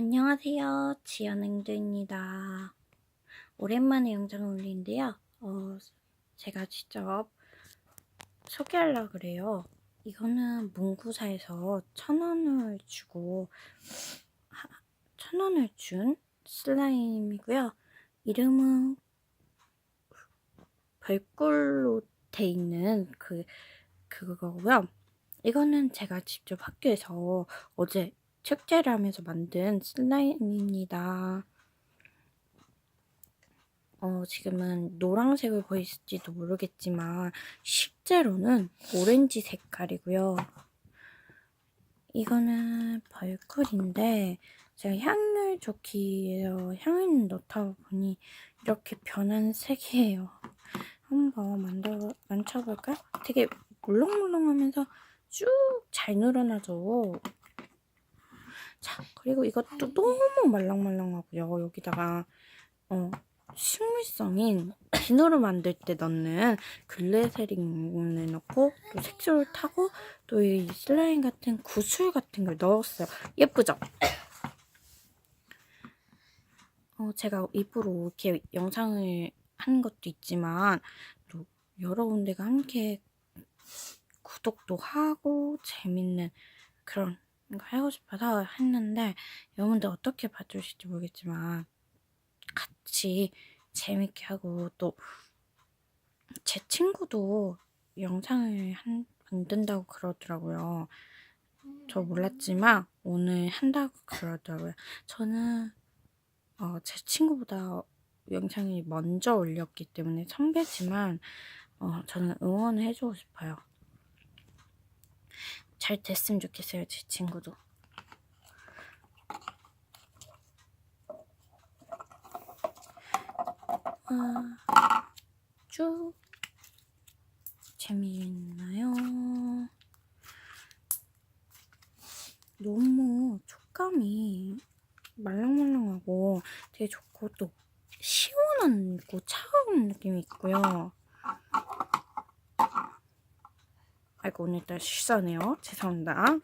안녕하세요. 지연행두입니다. 오랜만에 영상을 올리는데요. 어, 제가 직접 소개하려고 그래요. 이거는 문구사에서 천 원을 주고, 하- 천 원을 준 슬라임이고요. 이름은 별꿀로 돼 있는 그, 그거고요. 이거는 제가 직접 학교에서 어제 축제를 하면서 만든 슬라임입니다. 어, 지금은 노란색을 보이실지도 모르겠지만, 실제로는 오렌지 색깔이고요. 이거는 벌꿀인데, 제가 향을 좋기 위해서 향을 넣다 보니 이렇게 변한 색이에요. 한번 만들어, 만져볼까요? 되게 물렁물렁하면서 쭉 잘 늘어나죠. 자, 그리고 이것도 너무 말랑말랑하고요. 여기다가 어, 식물성인 비누를 만들 때 넣는 글레세린을 넣고 또 색소를 타고 또 이 슬라임 같은 구슬 같은 걸 넣었어요. 예쁘죠? 어, 제가 입으로 이렇게 영상을 하는 것도 있지만 또 여러 군데가 함께 구독도 하고 재밌는 그런 거 하고 싶어서 했는데 여러분들 어떻게 봐주실지 모르겠지만 같이 재밌게 하고 또 제 친구도 영상을 한, 만든다고 그러더라고요. 저 몰랐지만 오늘 한다고 그러더라고요. 저는 어, 제 친구보다 영상이 먼저 올렸기 때문에 선배지만 어, 저는 응원을 해주고 싶어요. 잘 됐으면 좋겠어요, 제 친구도. 아, 쭉 재미있나요? 너무 촉감이 말랑말랑하고 되게 좋고 또 시원한 고 차가운 느낌이 있고요. 아이고 오늘따라 실수하네요. 죄송합니다.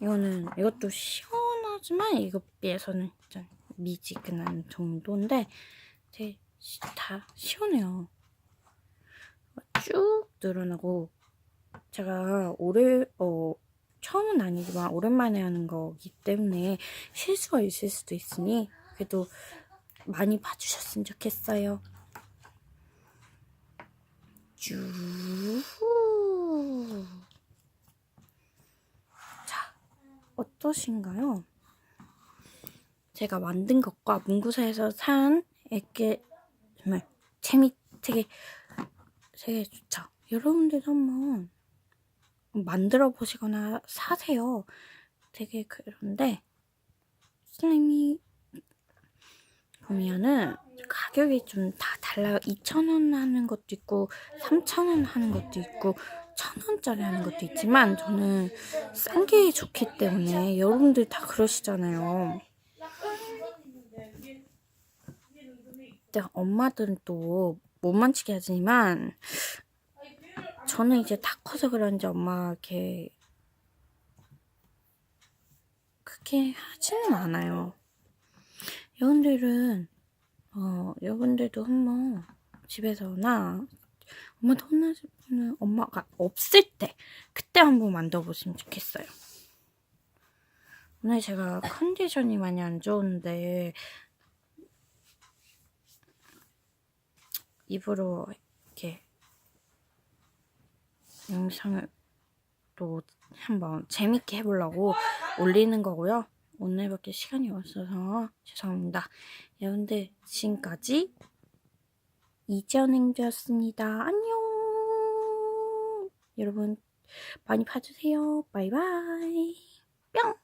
이거는 이것도 시원하지만 이것 비해서는 좀 미지근한 정도인데 되게 시- 다 시원해요. 쭉 늘어나고 제가 올해 어 처음은 아니지만 오랜만에 하는 거기 때문에 실수가 있을 수도 있으니 그래도 많이 봐주셨으면 좋겠어요. 쭉. 자, 어떠신가요? 제가 만든 것과 문구사에서 산 이렇게 정말 재미 되게 되게 좋죠. 여러분들도 한번 만들어 보시거나 사세요. 되게 그런데 슬림이 보면은 가격이 좀 다 달라요. 2,000원 하는 것도 있고 3,000원 하는 것도 있고 1,000원짜리 하는 것도 있지만 저는 싼 게 좋기 때문에 여러분들 다 그러시잖아요. 엄마들은 또 못 만지게 하지만 저는 이제 다 커서 그런지 엄마 이렇게 그렇게 하지는 않아요. 여러분들은 어 여러분들도 한번 집에서나 엄마한테 혼나실 분은 엄마가 없을 때 그때 한번 만들어보시면 좋겠어요. 오늘 제가 컨디션이 많이 안 좋은데 입으로 이렇게 영상을 또 한번 재밌게 해보려고 올리는 거고요. 오늘밖에 시간이 없어서 죄송합니다. 여러분들 지금까지 이지연행주였습니다. 안녕. 여러분 많이 봐주세요. 바이바이. 뿅.